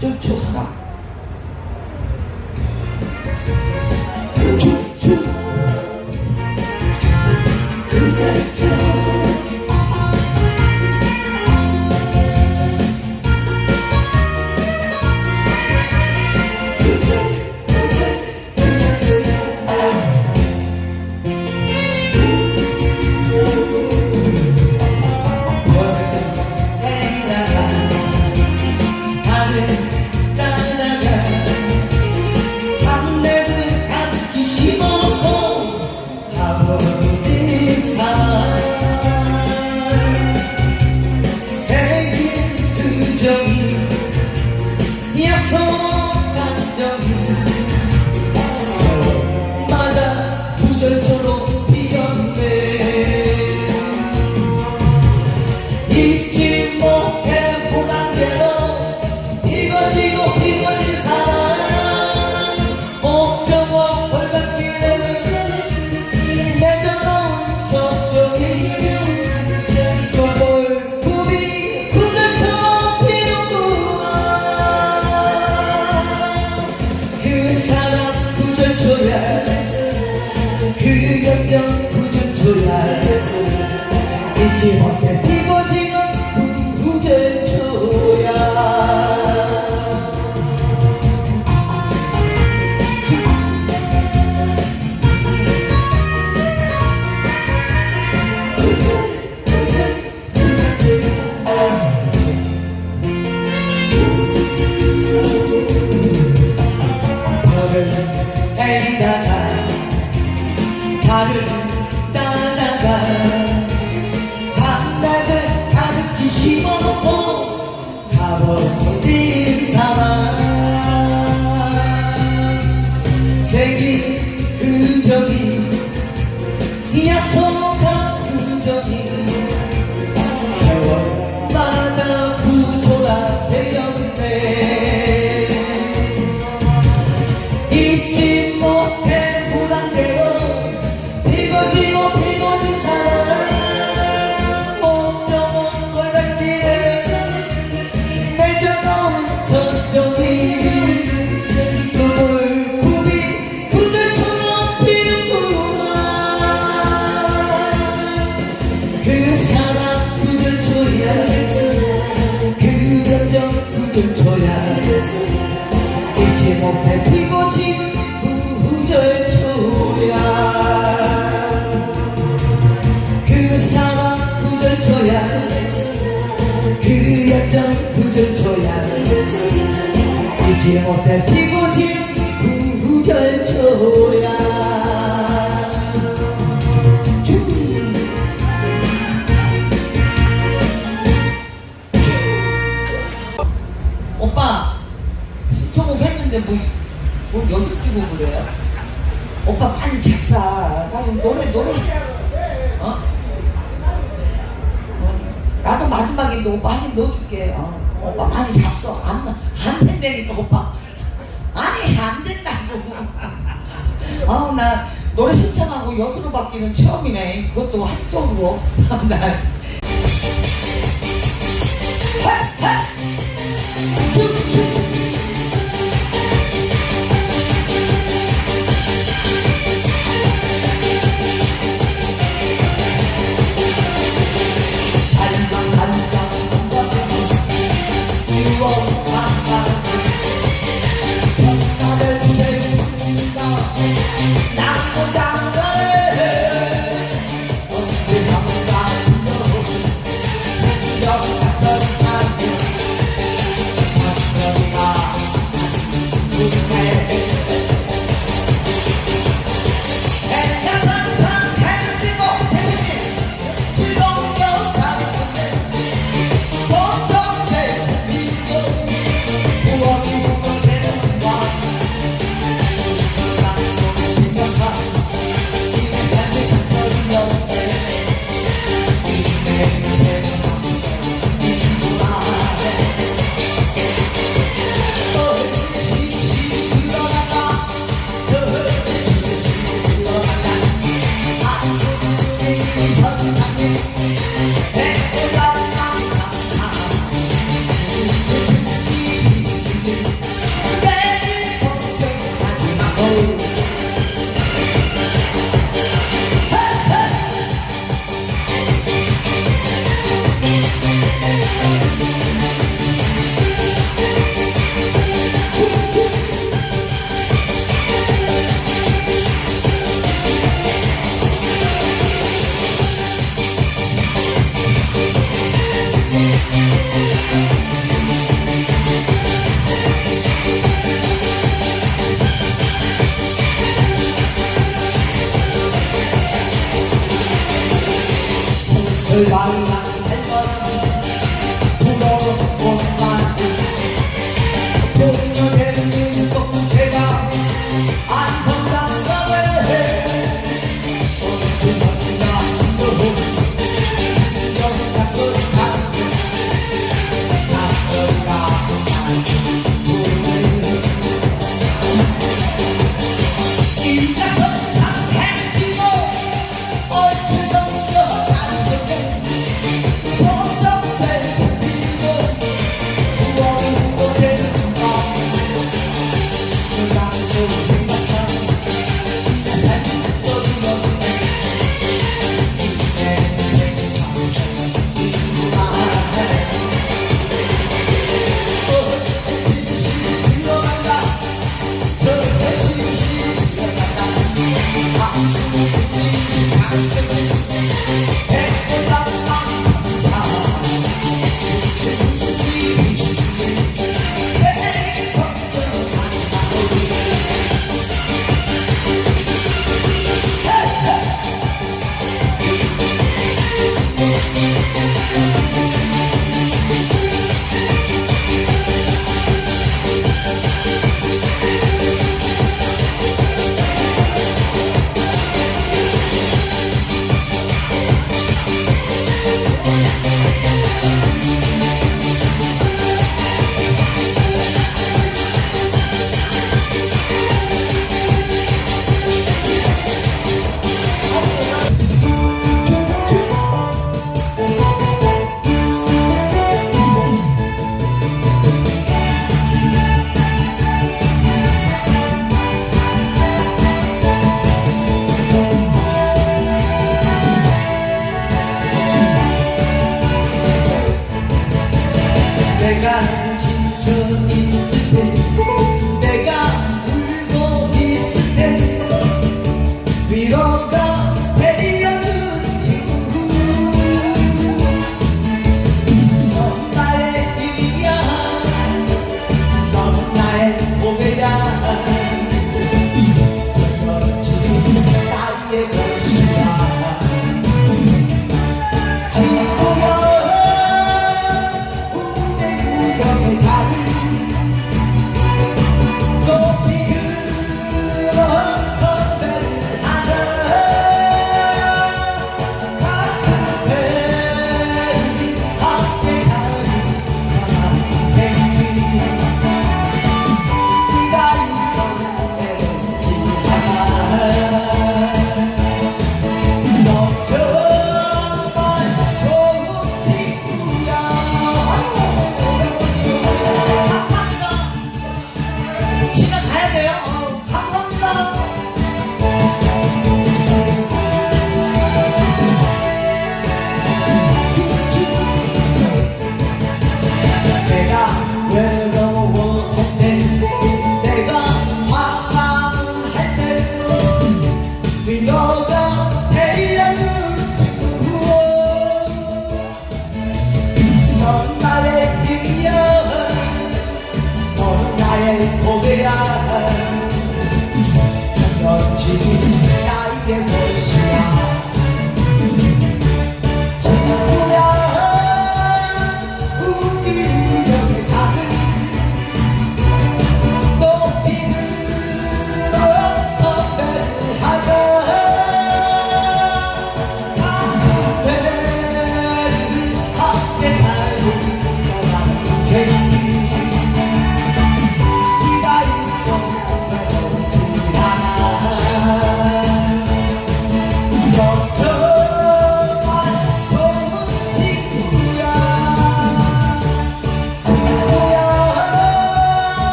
조사다. 조조 금자철 you. 잊지 못할 피고진 구구절초야 오빠 신청곡 했는데 뭐, 뭐 여섯 주고 그래요? 오빠 빨리 작사 나는 노래 노래 어? 나도 마지막에 오빠 한입 넣어줄게 어. 오빠 많이 잡숴. 안, 안 된다니까, 오빠. 아니, 안 된다고. 아우, 나 노래 신청하고 여수로 바뀌는 처음이네. 그것도 한쪽으로. 나. 하! 하!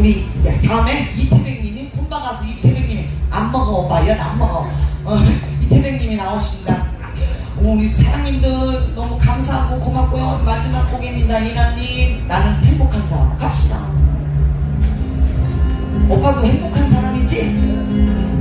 우리 다음에 이태백님이 본방 가수 이태백님이 안 먹어 오빠. 연 안 먹어. 어, 이태백님이 나오신다. 우리 사장님들 너무 감사하고 고맙고요. 마지막 곡입니다 이나님. 나는 행복한 사람. 갑시다. 오빠도 행복한 사람이지?